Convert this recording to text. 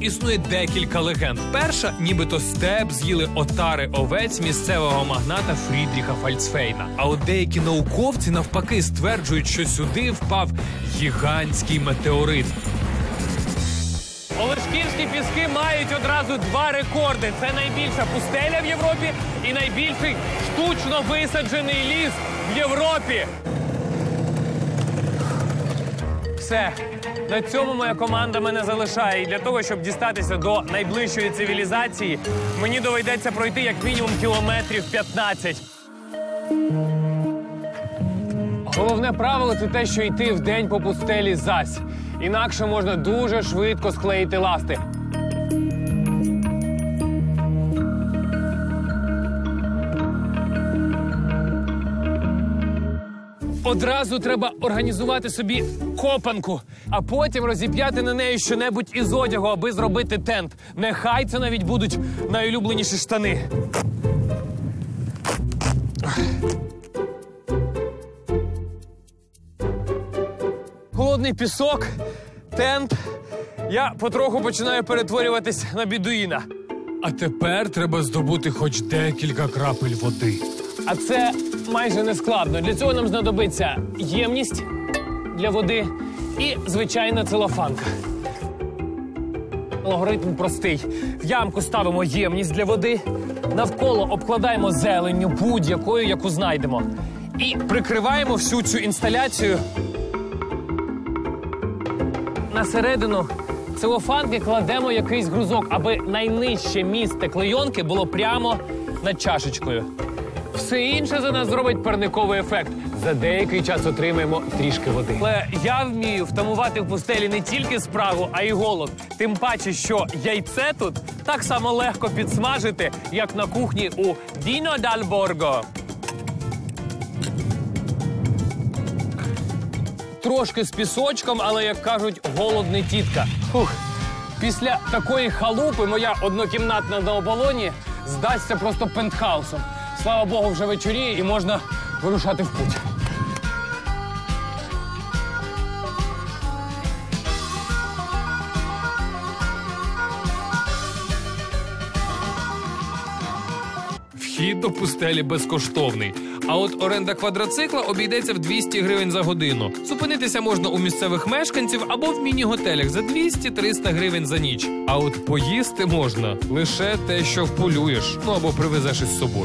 Існує декілька легенд. Перша, нібито степ з'їли отари овець місцевого магната Фрідріха Фальцфейна. А от деякі науковці навпаки стверджують, що сюди впав гігантський метеорит. Олешківські піски мають одразу два рекорди: це найбільша пустеля в Європі і найбільший штучно висаджений ліс в Європі. Все. На цьому моя команда мене залишає. І для того, щоб дістатися до найближчої цивілізації, мені доведеться пройти як мінімум кілометрів 15. Головне правило це те, що йти в день по пустелі зась. Інакше можна дуже швидко склеїти ласти. Одразу треба організувати собі копанку, а потім розіп'яти на неї щонебудь із одягу, аби зробити тент. Нехай це навіть будуть найулюбленіші штани. Холодний пісок, тент. Я потроху починаю перетворюватись на бідуїна. А тепер треба здобути хоч декілька крапель води. А це майже не складно. Для цього нам знадобиться ємність для води і звичайна целофанка. Алгоритм простий. В ямку ставимо ємність для води, навколо обкладаємо зеленню будь-якою, яку знайдемо. І прикриваємо всю цю інсталяцію. На середину целофанки кладемо якийсь грузок, аби найнижче місце клейонки було прямо над чашечкою. Все інше за нас зробить парниковий ефект. За деякий час отримаємо трішки води. Але я вмію втамувати в пустелі не тільки спрагу, а й голод. Тим паче, що яйце тут так само легко підсмажити, як на кухні у Діно Даль Борго. Трошки з пісочком, але як кажуть, голод не тітка. Фух. Після такої халупи моя однокімнатна на оболоні здасться просто пентхаусом. Слава Богу, вже вечоріє і можна вирушати в путь. Вхід до пустелі безкоштовний. А от оренда квадроцикла обійдеться в 200 гривень за годину. Зупинитися можна у місцевих мешканців або в міні-готелях за 200-300 гривень за ніч. А от поїсти можна лише те, що вполюєш, ну або привезеш із собою.